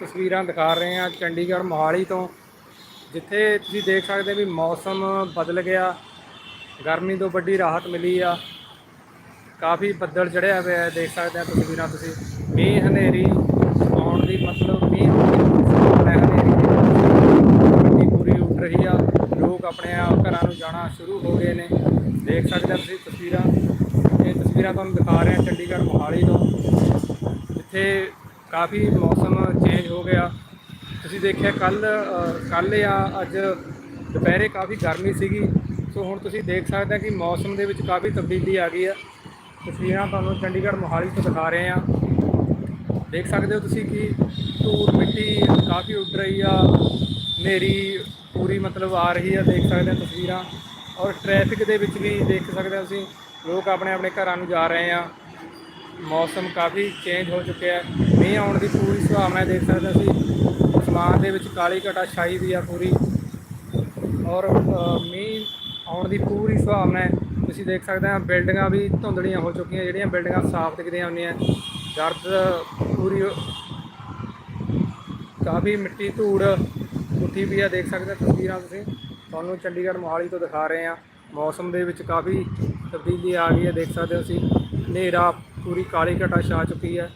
ਤਸਵੀਰਾਂ ਦਿਖਾ ਰਹੇ ਹਾਂ ਚੰਡੀਗੜ੍ਹ ਮੋਹਾਲੀ ਤੋਂ, ਜਿੱਥੇ ਤੁਸੀਂ ਦੇਖ ਸਕਦੇ ਵੀ ਮੌਸਮ ਬਦਲ ਗਿਆ, ਗਰਮੀ ਤੋਂ ਵੱਡੀ ਰਾਹਤ ਮਿਲੀ ਆ। ਕਾਫੀ ਬੱਦਲ ਚੜਿਆ ਹੋਇਆ ਹੈ, ਦੇਖ ਸਕਦੇ ਆ ਤਸਵੀਰਾਂ ਤੁਸੀਂ। ਮੀਂਹ ਹਨੇਰੀ ਆਉਣ ਦੀ ਮਤਲਬ ਮੀਂਹ ਹਨੇਰੀ ਪੂਰੀ ਉੱਠ ਰਹੀ ਆ, ਲੋਕ ਆਪਣੇ ਆਪ ਘਰਾਂ ਨੂੰ ਜਾਣਾ ਸ਼ੁਰੂ ਹੋ ਗਏ ਨੇ। ਦੇਖ ਸਕਦੇ ਆ ਤੁਸੀਂ ਤਸਵੀਰਾਂ। ਇਹ ਤਸਵੀਰਾਂ ਤੁਹਾਨੂੰ ਦਿਖਾ ਰਹੇ ਹਾਂ ਚੰਡੀਗੜ੍ਹ ਮੋਹਾਲੀ ਤੋਂ, ਜਿੱਥੇ ਕਾਫੀ ਮੌਸਮ ਚੇਂਜ ਹੋ ਗਿਆ। ਤੁਸੀਂ ਦੇਖਿਆ ਕੱਲ ਕੱਲ ਜਾਂ ਅੱਜ ਦੁਪਹਿਰੇ ਕਾਫੀ ਗਰਮੀ ਸੀਗੀ। ਸੋ ਹੁਣ ਤੁਸੀਂ ਦੇਖ ਸਕਦੇ ਆ ਕਿ ਮੌਸਮ ਦੇ ਵਿੱਚ ਕਾਫੀ ਤਬਦੀਲੀ ਆ ਗਈ ਆ। ਤਸਵੀਰਾਂ ਤੁਹਾਨੂੰ ਚੰਡੀਗੜ੍ਹ ਮੋਹਾਲੀ ਤੋਂ ਦਿਖਾ ਰਹੇ ਆ। ਦੇਖ ਸਕਦੇ ਹੋ ਤੁਸੀਂ ਕਿ ਧੂੜ ਮਿੱਟੀ ਕਾਫੀ ਉੱਡ ਰਹੀ ਆ। ਹਨੇਰੀ ਪੂਰੀ ਮਤਲਬ ਆ ਰਹੀ ਆ, ਦੇਖ ਸਕਦੇ ਹੋ ਤਸਵੀਰਾਂ। ਔਰ ਟ੍ਰੈਫਿਕ ਦੇ ਵਿੱਚ ਵੀ ਦੇਖ ਸਕਦੇ ਹੋ ਤੁਸੀਂ। ਲੋਕ ਆਪਣੇ ਆਪਣੇ ਘਰਾਂ ਨੂੰ ਜਾ ਰਹੇ ਆ। ਮੌਸਮ ਕਾਫੀ ਚੇਂਜ ਹੋ ਚੁੱਕਿਆ ਹੈ। ਮੀਂਹ ਆਉਣ ਦੀ ਪੂਰੀ ਸੰਭਾਵਨਾ ਹੈ, ਦੇਖ ਸਕਦੇ ਹੋ ਤੁਸੀਂ ਅਸਮਾਨ ਦੇ ਵਿੱਚ ਕਾਲੀ ਘਟਾ ਛਾਈ ਦੀ ਆ ਪੂਰੀ। ਔਰ ਅ, ਮੀਂਹ ਆਉਣ ਦੀ ਪੂਰੀ ਸੰਭਾਵਨਾ ਹੈ ਤੁਸੀਂ ਦੇਖ ਸਕਦੇ ਆ ਬਿਲਡਿੰਗਾਂ ਵੀ ਧੁੰਦਲੀਆਂ ਹੋ ਚੁੱਕੀਆਂ ਜਿਹੜੀਆਂ ਬਿਲਡਿੰਗਾਂ ਸਾਫ਼ ਦਿਖਦੀਆਂ ਹੁੰਦੀਆਂ। ਗਰਦ ਪੂਰੀ ਕਾਫੀ ਮਿੱਟੀ ਧੂੜ ਉੱਠੀ ਵੀ ਆ ਦੇਖ ਸਕਦੇ ਹੋ ਤਸਵੀਰਾਂ ਤੁਸੀਂ। ਤੁਹਾਨੂੰ ਚੰਡੀਗੜ੍ਹ ਮੋਹਾਲੀ ਤੋਂ ਦਿਖਾ ਰਹੇ ਆ ਮੌਸਮ ਦੇ ਵਿੱਚ ਕਾਫੀ ਤਬਦੀਲੀ ਆ ਗਈ ਹੈ ਦੇਖ ਸਕਦੇ ਹੋ ਤੁਸੀਂ। ਹਨੇਰਾ ਪੂਰੀ ਕਾਲੀ ਘਟਾ ਛਾ ਚੁੱਕੀ ਹੈ।